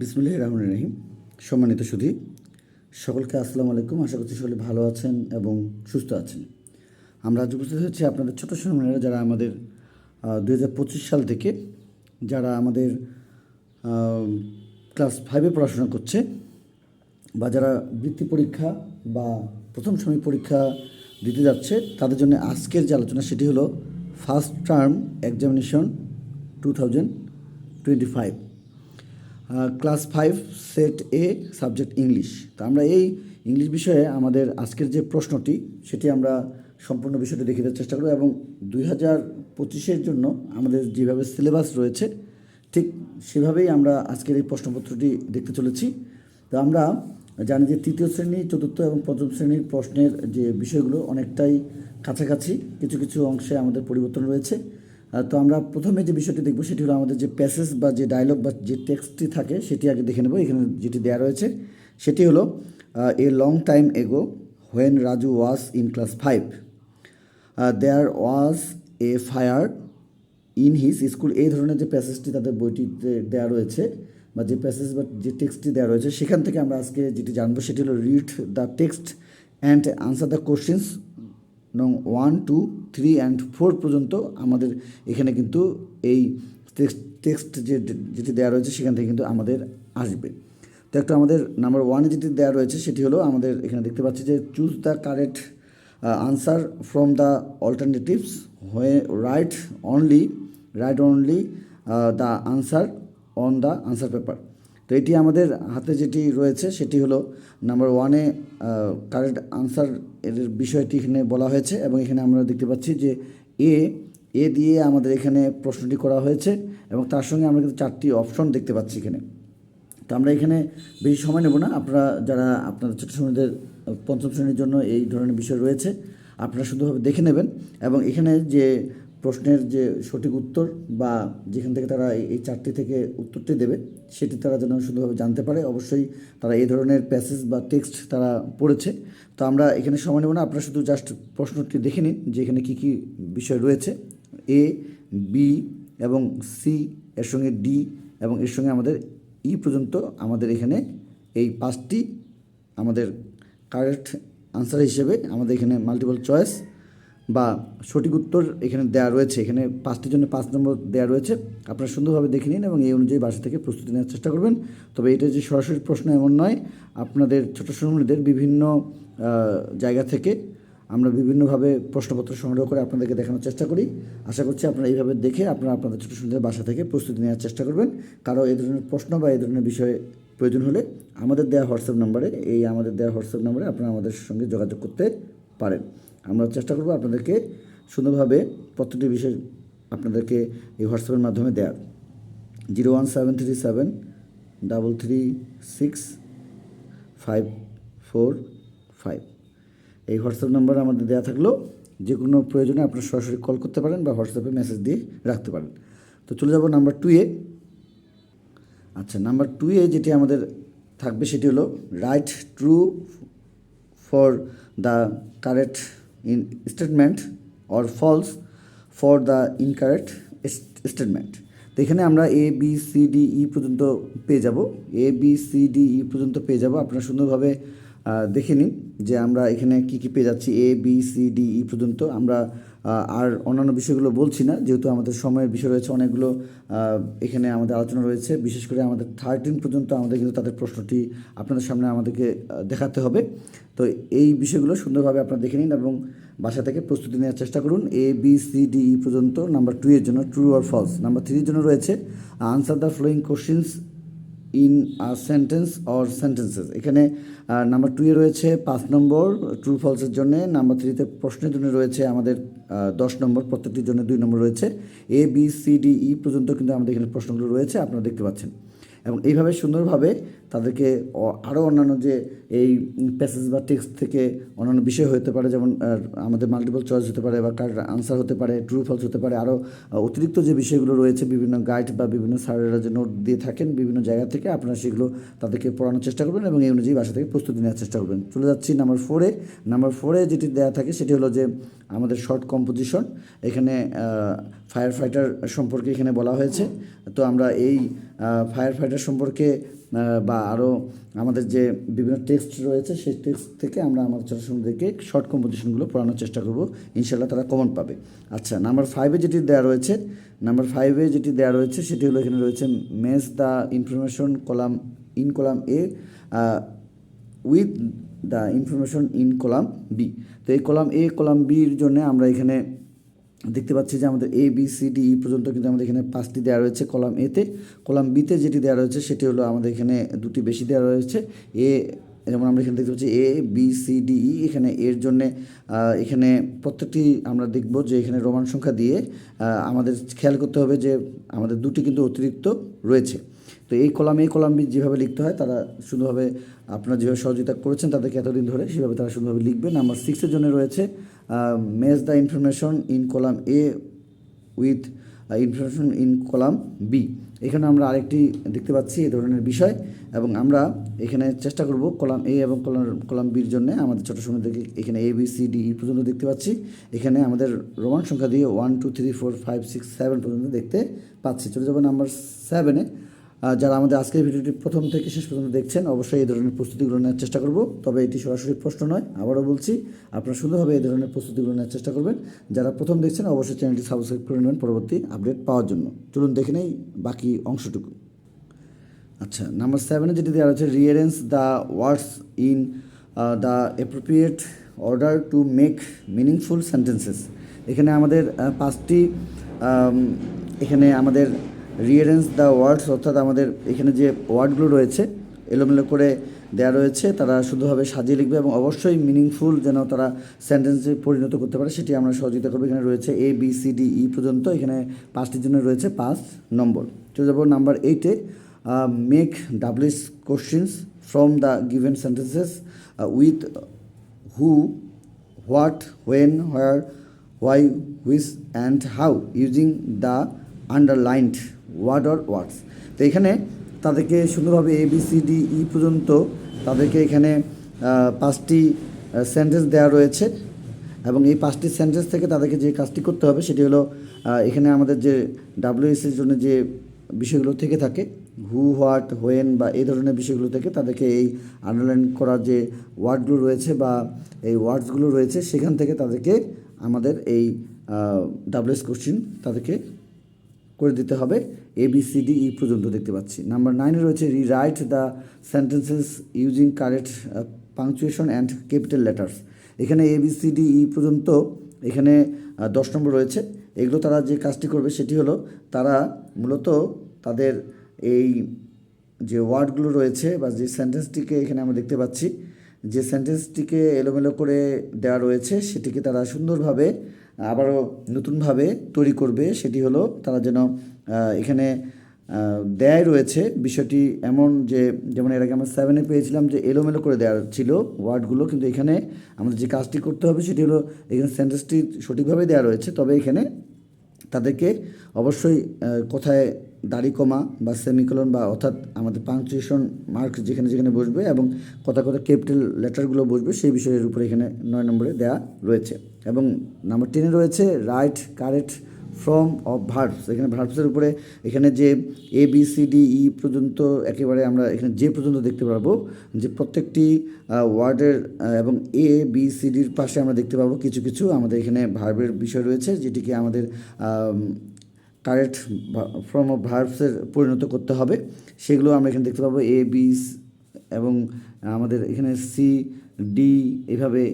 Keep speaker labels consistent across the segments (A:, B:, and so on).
A: বিসমুল্লাহ রহমান রহিম। সম্মানিত সুধী, সকলকে আসসালামু আলাইকুম। আশা করছি সকলে ভালো আছেন এবং সুস্থ আছেন। আমরা আজ উপস্থিত হচ্ছি আপনাদের ছোটো সম্মানেরা যারা আমাদের দু হাজার পঁচিশ সাল থেকে যারা আমাদের ক্লাস ফাইভে পড়াশোনা করছে বা যারা বৃত্তি পরীক্ষা বা প্রথম শ্রেণি পরীক্ষা দিতে যাচ্ছে, তাদের জন্য আজকের যে আলোচনা সেটি হলো first term examination two thousand twenty five. Class five set A subject English তো আমরা এই ইংলিশ বিষয়ে আমাদের আজকের যে প্রশ্নটি, সেটি আমরা সম্পূর্ণ বিষয়টি দেখে দেওয়ার চেষ্টা করব এবং দুই হাজার পঁচিশের জন্য আমাদের যেভাবে সিলেবাস রয়েছে, ঠিক সেভাবেই আমরা আজকের এই প্রশ্নপত্রটি দেখতে চলেছি। তো আমরা জানি যে তৃতীয় শ্রেণি, চতুর্থ এবং পঞ্চম শ্রেণির প্রশ্নের যে বিষয়গুলো অনেকটাই কাছাকাছি, কিছু কিছু অংশে আমাদের পরিবর্তন রয়েছে। তো আমরা প্রথমে যে বিষয়টি দেখব সেটি হলো আমাদের যে প্যাসেজ বা যে ডায়লগ বা যে টেক্সটটি থাকে, সেটি আগে দেখে নেব। এখানে যেটি দেওয়া রয়েছে, সেটি হলো a long time ago when Raju was in class five there was a fire in his school এই ধরনের যে প্যাসেজটি তাদের বইটিতে দেওয়া রয়েছে বা যে প্যাসেজ বা যে টেক্সটটি দেওয়া রয়েছে, সেখান থেকে আমরা আজকে যেটি জানব সেটি হলো read the text and answer the questions নং one two three and four পর্যন্ত আমাদের এখানে কিন্তু এই টেক্সট টেক্সট যে, যেটি দেওয়া রয়েছে সেখান থেকে কিন্তু আমাদের আসবে। তো একটা আমাদের নাম্বার ওয়ানে যেটি দেওয়া রয়েছে সেটি হলো আমাদের এখানে দেখতে পাচ্ছি যে choose the correct answer from the alternatives হয়ে write only write only the answer on the answer paper তো এটি আমাদের হাতে যেটি রয়েছে, সেটি হলো নাম্বার ওয়ানে কারেক্ট আনসার এর বিষয়টি এখানে বলা হয়েছে এবং এখানে আমরা দেখতে পাচ্ছি যে এ এ দিয়ে আমাদের এখানে প্রশ্নটি করা হয়েছে এবং তার সঙ্গে আমরা কিন্তু চারটি অপশন দেখতে পাচ্ছি এখানে। তো আমরা এখানে বেশি সময় নেব না, আপনারা যারা আপনাদের ছোটো শ্রেণীদের পঞ্চম শ্রেণির জন্য এই ধরনের বিষয় রয়েছে, আপনারা শুধুভাবে দেখে নেবেন এবং এখানে যে প্রশ্নের যে সঠিক উত্তর বা যেখান থেকে তারা এই- চারটি থেকে উত্তরটি দেবে, সেটি তারা যেন শুধুভাবে জানতে পারে। অবশ্যই তারা এই ধরনের প্যাসেজ বা টেক্সট তারা পড়েছে। তো আমরা এখানে সময় নেব না, আপনারা শুধু জাস্ট প্রশ্নটি দেখে নিন যে এখানে কী কী বিষয় রয়েছে। এ বি এবং সি এর সঙ্গে ডি এবং এর সঙ্গে আমাদের ই পর্যন্ত আমাদের এখানে এই পাঁচটি আমাদের কারেক্ট আনসার হিসেবে আমাদের এখানে মাল্টিপল চয়েস বা সঠিক উত্তর এখানে দেওয়া রয়েছে। এখানে পাঁচটির জন্য পাঁচ নম্বর দেওয়া রয়েছে। আপনারা সুন্দরভাবে দেখে নিন এবং এই অনুযায়ী বাসা থেকে প্রস্তুতি নেওয়ার চেষ্টা করবেন। তবে এটা যে সরাসরি প্রশ্ন এমন নয়, আপনাদের ছোটো শ্রমিকদের বিভিন্ন জায়গা থেকে আমরা বিভিন্নভাবে প্রশ্নপত্র সংগ্রহ করে আপনাদেরকে দেখানোর চেষ্টা করি। আশা করছি আপনারা এইভাবে দেখে আপনারা আপনাদের ছোটো সুন্দর বাসা থেকে প্রস্তুতি নেওয়ার চেষ্টা করবেন। কারও এই ধরনের প্রশ্ন বা এই ধরনের বিষয়ে প্রয়োজন হলে আমাদের দেওয়া হোয়াটসঅ্যাপ নাম্বারে, এই আমাদের দেওয়া হোয়াটসঅ্যাপ নাম্বারে আপনারা আমাদের সঙ্গে যোগাযোগ করতে পারেন। আমরা চেষ্টা করব আপনাদেরকে সুন্দরভাবে প্রত্যেকটি বিষয় আপনাদেরকে এই হোয়াটসঅ্যাপের মাধ্যমে দেওয়ার zero one seven three seven double three six five four five. এই হোয়াটসঅ্যাপ নাম্বার আমাদের দেওয়া থাকলেও যে কোনো প্রয়োজনে আপনারা সরাসরি কল করতে পারেন বা হোয়াটসঅ্যাপে মেসেজ দিয়ে রাখতে পারেন। তো চলে যাব নাম্বার টুয়ে আচ্ছা নাম্বার টুয়ে যেটি আমাদের থাকবে সেটি হলো write true for the correct in statement or false for the incorrect statement তো এখানে আমরা A B C D E পর্যন্ত পেয়ে যাব। A B C D E পর্যন্ত পেয়ে যাব। আপনারা সুন্দরভাবে দেখে নিন যে আমরা এখানে কি কি পেয়ে যাচ্ছি। A B C D E পর্যন্ত আমরা আর অন্যান্য বিষয়গুলো বলছি না, যেহেতু আমাদের সময়ের বিষয় রয়েছে অনেকগুলো এখানে আমাদের আলোচনা রয়েছে। বিশেষ করে আমাদের থার্টিন পর্যন্ত আমাদের কিন্তু তাদের প্রশ্নটি আপনাদের সামনে আমাদেরকে দেখাতে হবে। তো এই বিষয়গুলো সুন্দরভাবে আপনারা দেখে নিন এবং বাসা থেকে প্রস্তুতি নেওয়ার চেষ্টা করুন। A B C D E পর্যন্ত নাম্বার টু এর জন্য ট্রু আর ফলস নাম্বার থ্রির জন্য রয়েছে answer the following questions in sentence or sentences এখানে নাম্বার টুয়ে রয়েছে পাঁচ নম্বর ট্রু ফলসের জন্য। নাম্বার থ্রিতে প্রশ্নের জন্য রয়েছে আমাদের দশ নম্বর, প্রত্যেকটির জন্য দুই নম্বর রয়েছে। A B C D E পর্যন্ত কিন্তু আমাদের এখানে প্রশ্নগুলো রয়েছে, আপনারা দেখতে পাচ্ছেন। এবং এইভাবে সুন্দরভাবে তাদেরকে আরও অন্যান্য যে এই প্যাসেজ বা টেক্সট থেকে অন্যান্য বিষয় হতে পারে, যেমন আমাদের মাল্টিপল চয়েস হতে পারে বা কার আনসার হতে পারে ট্রু ফলস হতে পারে আরও অতিরিক্ত যে বিষয়গুলো রয়েছে, বিভিন্ন গাইড বা বিভিন্ন স্যারেরা যে নোট দিয়ে থাকেন বিভিন্ন জায়গা থেকে, আপনারা সেগুলো তাদেরকে পড়ানোর চেষ্টা করবেন এবং এই অনুযায়ী বাসা থেকে প্রস্তুতি নেওয়ার চেষ্টা করবেন। চলে যাচ্ছি নাম্বার ফোরে নাম্বার ফোরে যেটি দেওয়া থাকে সেটি হলো যে আমাদের শর্ট কম্পোজিশন এখানে ফায়ার ফাইটার সম্পর্কে এখানে বলা হয়েছে। তো আমরা এই ফায়ার ফাইটার সম্পর্কে বা আরও আমাদের যে বিভিন্ন টেক্সট রয়েছে, সেই টেক্সট থেকে আমরা আমাদের ছোটোদেরকে শর্ট কম্পোজিশনগুলো পড়ানোর চেষ্টা করব। ইনশাল্লাহ তারা কমন পাবে। আচ্ছা নাম্বার ফাইভে যেটি দেওয়া রয়েছে নাম্বার ফাইভে যেটি দেওয়া রয়েছে, সেটি হলো এখানে রয়েছে match the information column in column A with the information in column B তো এই কলাম এ কলাম বির জন্য আমরা এখানে দেখতে পাচ্ছি যে আমাদের A B C D E পর্যন্ত কিন্তু আমাদের এখানে পাঁচটি দেওয়া রয়েছে কলাম এতে কলাম বিতে যেটি দেওয়া রয়েছে সেটি হলো আমাদের এখানে দুটি বেশি দেওয়া রয়েছে। এ যেমন আমরা এখানে দেখতে পাচ্ছি A B C D E এখানে এর জন্যে এখানে প্রত্যেকটি আমরা দেখব যে এখানে রোমান সংখ্যা দিয়ে আমাদের খেয়াল করতে হবে যে আমাদের দুটি কিন্তু অতিরিক্ত রয়েছে। তো এই কলাম এই কলাম যেভাবে লিখতে হয়, তারা সুন্দরভাবে আপনারা যেভাবে সহযোগিতা করেছেন তাদেরকে এতদিন ধরে সেভাবে তারা সুন্দরভাবে লিখবে নাম্বার সিক্সের জন্য রয়েছে match the information in column A with information in column B এখানে আমরা আরেকটি দেখতে পাচ্ছি এ ধরনের বিষয় এবং আমরা এখানে চেষ্টা করব কলাম এ এবং কলাম কলাম বির জন্য আমাদের ছোটো সময় থেকে এখানে A B C D E পর্যন্ত দেখতে পাচ্ছি। এখানে আমাদের রোমান সংখ্যা দিয়ে one two three four five six seven পর্যন্ত দেখতে পাচ্ছি। চলে যাব নাম্বার সেভেনে যারা আমাদের আজকের ভিডিওটি প্রথম থেকে শেষ পর্যন্ত দেখছেন, অবশ্যই এই ধরনের প্রস্তুতিগুলো নেওয়ার চেষ্টা করব। তবে এটি সরাসরি প্রশ্ন নয়, আবারও বলছি, আপনারা সুন্দরভাবে এই ধরনের প্রস্তুতিগুলো নেওয়ার চেষ্টা করবেন। যারা প্রথম দেখছেন, অবশ্যই চ্যানেলটি সাবস্ক্রাইব করে নেবেন পরবর্তী আপডেট পাওয়ার জন্য। চলুন দেখে নেই বাকি অংশটুকু। আচ্ছা নাম্বার সেভেনে যেটি দেওয়া আছে rearrange the words in the appropriate order to make meaningful sentences এখানে আমাদের পাঁচটি এখানে আমাদের রিয়ারেন্স দ্য ওয়ার্ডস অর্থাৎ আমাদের এখানে যে ওয়ার্ডগুলো রয়েছে, এলোমেলো করে দেওয়া রয়েছে, তারা শুধুভাবে সাজিয়ে লিখবে এবং অবশ্যই মিনিংফুল যেন তারা সেন্টেন্সে পরিণত করতে পারে, সেটি আমরা সহযোগিতা করব। এখানে রয়েছে A B C D E পর্যন্ত, এখানে পাঁচটির জন্য রয়েছে পাঁচ নম্বর। চলে যাব নাম্বার এইটে make WH questions from the given sentences with who what when where why which and how using the underlined word or words তো এখানে তাদেরকে সুন্দরভাবে A B C D E পর্যন্ত তাদেরকে এখানে পাঁচটি সেন্টেন্স দেওয়া রয়েছে এবং এই পাঁচটি সেন্টেন্স থেকে তাদেরকে যে কাজটি করতে হবে সেটি হলো এখানে আমাদের যে ডাব্লিউএসের জন্য যে বিষয়গুলো থেকে থাকে হু হোয়াট হোয়েন বা এই ধরনের বিষয়গুলো থেকে তাদেরকে এই আন্ডারলাইন করার যে ওয়ার্ডগুলো রয়েছে বা এই ওয়ার্ডসগুলো রয়েছে, সেখান থেকে তাদেরকে আমাদের এই ডাব্লিউএস কোশ্চিন তাদেরকে করে দিতে হবে A B C D E পর্যন্ত দেখতে পাচ্ছি। নাম্বার নাইনে রয়েছে rewrite the sentences using correct punctuation and capital letters এখানে A B C D E পর্যন্ত এখানে দশ নম্বর রয়েছে। এগুলো তারা যে কাজটি করবে সেটি হলো, তারা মূলত তাদের এই যে ওয়ার্ডগুলো রয়েছে বা যে সেন্টেন্সটিকে এখানে আমরা দেখতে পাচ্ছি, যে সেন্টেন্সটিকে এলোমেলো করে দেওয়া রয়েছে, সেটিকে তারা সুন্দরভাবে আবারও নতুনভাবে তৈরি করবে, সেটি হলো তারা যেন এখানে দেয় রয়েছে। বিষয়টি এমন যে, যেমন এর আগে আমরা সেভেনে পেয়েছিলাম যে এলোমেলো করে দেওয়া ছিল ওয়ার্ডগুলো, কিন্তু এখানে আমাদের যে কাজটি করতে হবে সেটি হলো এখানে সেন্টেন্সটি সঠিকভাবে দেওয়া রয়েছে। তবে এখানে তাদেরকে অবশ্যই কোথায় দাড়ি কমা বা সেমিকলন বা অর্থাৎ আমাদের পাংচুয়েশন মার্ক যেখানে যেখানে বসবে এবং কথা কথা ক্যাপিটাল লেটারগুলো বসবে সেই বিষয়ের উপরে এখানে নয় নম্বরে দেওয়া রয়েছে। এবং নাম্বার টেনে রয়েছে write correct form of verbs. এখানে ভার্বসের উপরে এখানে যে A B C D E পর্যন্ত একেবারে আমরা এখানে যে পর্যন্ত দেখতে পারব। যে প্রত্যেকটি ওয়ার্ডের এবং এ বি সি ডির পাশে আমরা দেখতে পাবো কিছু কিছু আমাদের এখানে ভার্বের বিষয় রয়েছে যেটিকে আমাদের আম, কারেক্ট ফর্ম অফ ভার্বসের পরিণত করতে হবে। সেগুলো আমরা এখানে দেখতে পাবো এ বি এবং আমাদের এখানে সি ডি এভাবে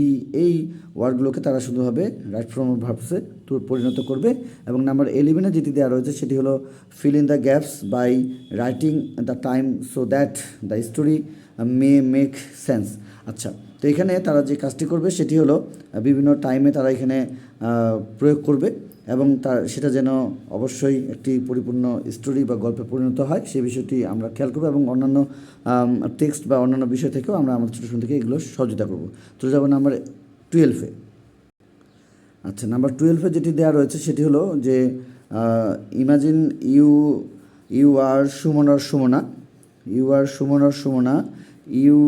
A: ই এই ওয়ার্ডগুলোকে তারা শুধুভাবে রাইট ফর্ম অফ ভার্বসে পরিণত করবে এবং নাম্বার এলিভেনে যেটি দেওয়া রয়েছে সেটি হলো fill in the gaps by writing the time so that the story may make sense আচ্ছা তো এখানে তারা যে কাজটি করবে সেটি হলো বিভিন্ন টাইমে তারা এখানে প্রয়োগ করবে। এবং তার সেটা যেন অবশ্যই একটি পরিপূর্ণ স্টোরি বা গল্পে পরিণত হয় সেই বিষয়টি আমরা খেয়াল করব এবং অন্যান্য টেক্সট বা অন্যান্য বিষয় থেকেও আমরা আমাদের ছোটো থেকে এগুলো সহযোগিতা করব। চলে যাব নাম্বার টুয়েলভে আচ্ছা নাম্বার টুয়েলভে যেটি দেওয়া রয়েছে সেটি হলো যে imagine you you are Suman or Sumana. You are Suman or Sumana. You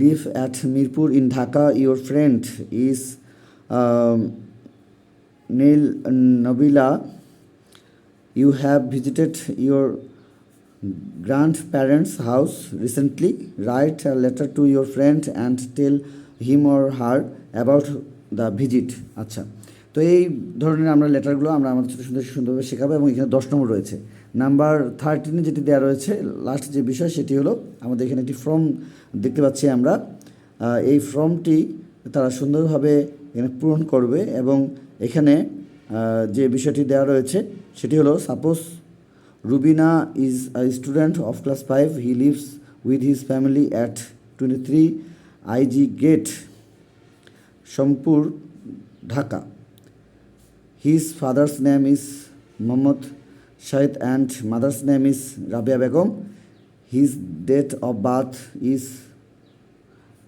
A: live at Mirpur in Dhaka your friend is Neel Nabila you have visited your grandparents' house recently. Write a letter to your friend and tell him or her about the visit. আচ্ছা তো এই ধরনের আমরা লেটারগুলো আমরা আমাদের ছোটো সুন্দর সুন্দরভাবে শেখাবো এবং এখানে দশ নম্বর রয়েছে নাম্বার থার্টিনে যেটি দেওয়া রয়েছে লাস্ট যে বিষয় সেটি হলো, আমাদের এখানে একটি ফর্ম দেখতে পাচ্ছি আমরা এই ফর্মটি তারা সুন্দরভাবে এখানে পূরণ করবে এবং এখানে যে বিষয়টি দেওয়া রয়েছে, সেটি হলো suppose Rubina is a student of class five he lives with his family at twenty three IG gate Sompur Dhaka his father's name is Mohammad Shahid and mother's name is Rabia Begum his date of birth is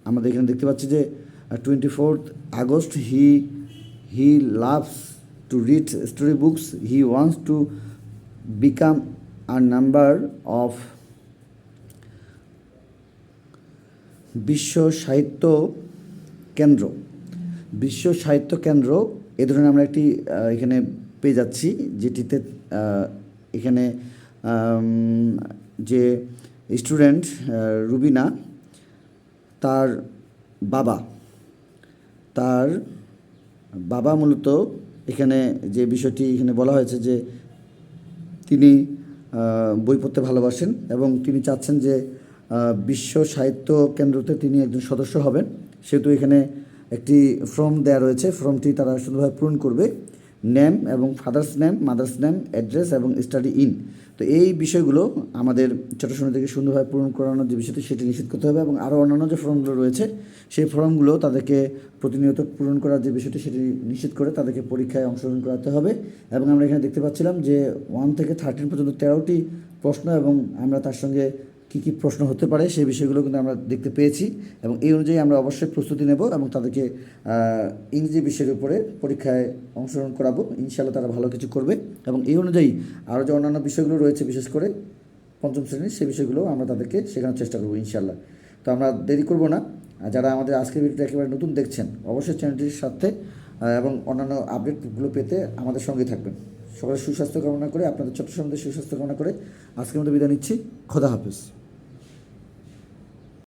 A: আমাদের এখানে দেখতে পাচ্ছি যে twenty fourth August he he loves to read story books he wants to become a number of Bishwo Shahitto Kendro. বিশ্ব সাহিত্য কেন্দ্র এ ধরনের আমরা একটি এখানে পেয়ে যাচ্ছি, যেটিতে এখানে যে স্টুডেন্ট রুবিনা, তার বাবা, তার বাবা মূলত এখানে যে বিষয়টি এখানে বলা হয়েছে যে তিনি বই পড়তে ভালোবাসেন এবং তিনি চাচ্ছেন যে বিশ্ব সাহিত্য কেন্দ্রতে তিনি একজন সদস্য হবেন। সেহেতু এখানে একটি ফর্ম দেওয়া রয়েছে। ফর্মটি তারা সুন্দরভাবে পূরণ করবে। নেম এবং father's name, mother's name, address এবং স্টাডি ইন। তো এই বিষয়গুলো আমাদের ছোটো সময় থেকে সুন্দরভাবে পূরণ করানোর যে বিষয়টি, সেটি নিশ্চিত করতে হবে এবং আরও অন্যান্য যে ফর্মগুলো রয়েছে, সেই ফর্মগুলো তাদেরকে প্রতিনিয়ত পূরণ করার যে বিষয়টি, সেটি নিশ্চিত করে তাদেরকে পরীক্ষায় অংশগ্রহণ করাতে হবে। এবং আমরা এখানে দেখতে পাচ্ছিলাম যে ওয়ান থেকে থার্টিন পর্যন্ত তেরোটি প্রশ্ন এবং আমরা তার সঙ্গে কী কী প্রশ্ন হতে পারে সেই বিষয়গুলো কিন্তু আমরা দেখতে পেয়েছি এবং এই অনুযায়ী আমরা অবশ্যই প্রস্তুতি নেব এবং তাদেরকে ইংরেজি বিষয়ের উপরে পরীক্ষায় অংশগ্রহণ করাবো। ইনশাআল্লাহ তারা ভালো কিছু করবে এবং এই অনুযায়ী আরও যে অন্যান্য বিষয়গুলো রয়েছে, বিশেষ করে পঞ্চম শ্রেণির, সেই বিষয়গুলো আমরা তাদেরকে শেখানোর চেষ্টা করব ইনশাআল্লাহ। তো আমরা দেরি করব না। যারা আমাদের আজকের ভিডিওটা একেবারে নতুন দেখছেন, অবশ্যই চ্যানেলটির সাথে এবং অন্যান্য আপডেটগুলো পেতে আমাদের সঙ্গে থাকবেন। সকলের সুস্বাস্থ্য কামনা করে, আপনাদের ছোট্ট সন্ধ্যে সুস্বাস্থ্য কামনা করে আজকের মতো বিদায় নিচ্ছি। খোদা হাফিজ।